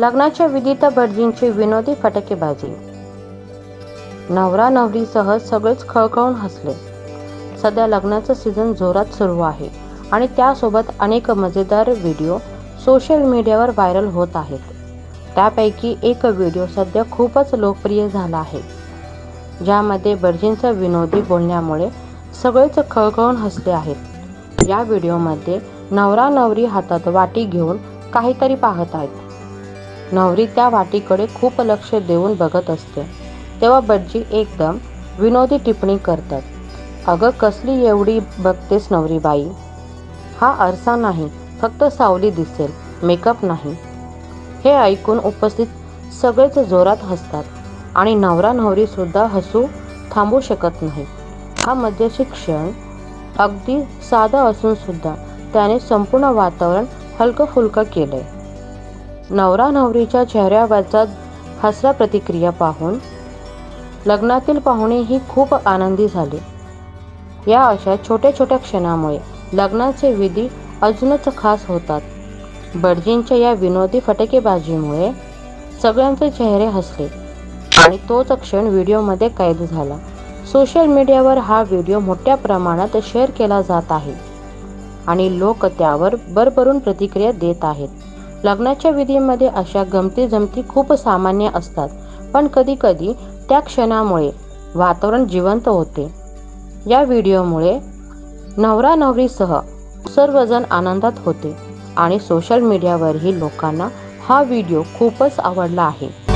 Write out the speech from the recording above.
लग्नाच्या विधीत भटजींची विनोदी फटकेबाजी. नवरा नवरीसह सगळेच खळखळून हसले. सध्या लग्नाचं सीझन जोरात सुरू आहे आणि त्यासोबत अनेक मजेदार व्हिडिओ सोशल मीडियावर व्हायरल होत आहेत. त्यापैकी एक व्हिडिओ सध्या खूपच लोकप्रिय झाला आहे. ज्यामध्ये भटजींच्या विनोदी बोलण्यामुळे सगळेच खळखळून हसले आहेत. या व्हिडिओमध्ये नवरा नवरी हातात वाटी घेऊन काहीतरी पाहत आहेत. नवरी त्या वाटीकडे खूप लक्ष देऊन बघत असते. तेव्हा बज्जी एकदम विनोदी टिप्पणी करतात. अगं कसली एवढी बघतेस नवरीबाई? हा आरसा नाही फक्त सावली दिसेल मेकअप नाही. हे ऐकून उपस्थित सगळेच जोरात हसतात आणि नवरा नवरीसुद्धा हसू थांबू शकत नाही. हा मध्यशी क्षण अगदी साधा असूनसुद्धा त्याने संपूर्ण वातावरण हलकं फुलकं आहे नवरा नवरीच्या चेहऱ्यावरचा हसरा प्रतिक्रिया पाहून लग्नातील पाहुणेही खूप आनंदी झाले. या अशा छोट्या छोट्या क्षणामुळे लग्नाचे विधी अजूनच खास होतात. बडजींच्या या विनोदी फटकेबाजीमुळे सगळ्यांचे चेहरे हसले आणि तोच क्षण व्हिडिओमध्ये कैद झाला. सोशल मीडियावर हा व्हिडिओ मोठ्या प्रमाणात शेअर केला जात आहे आणि लोक त्यावर भरभरून प्रतिक्रिया देत आहेत. लग्नाच्या विधीमध्ये अशा गमती जमती खूप सामान्य असतात. पण कधीकधी त्या क्षणामुळे वातावरण जिवंत होते. या व्हिडिओमुळे नवरा नवरीसह सर्वजण आनंदात होते आणि सोशल मीडियावरही लोकांना हा व्हिडिओ खूपच आवडला आहे.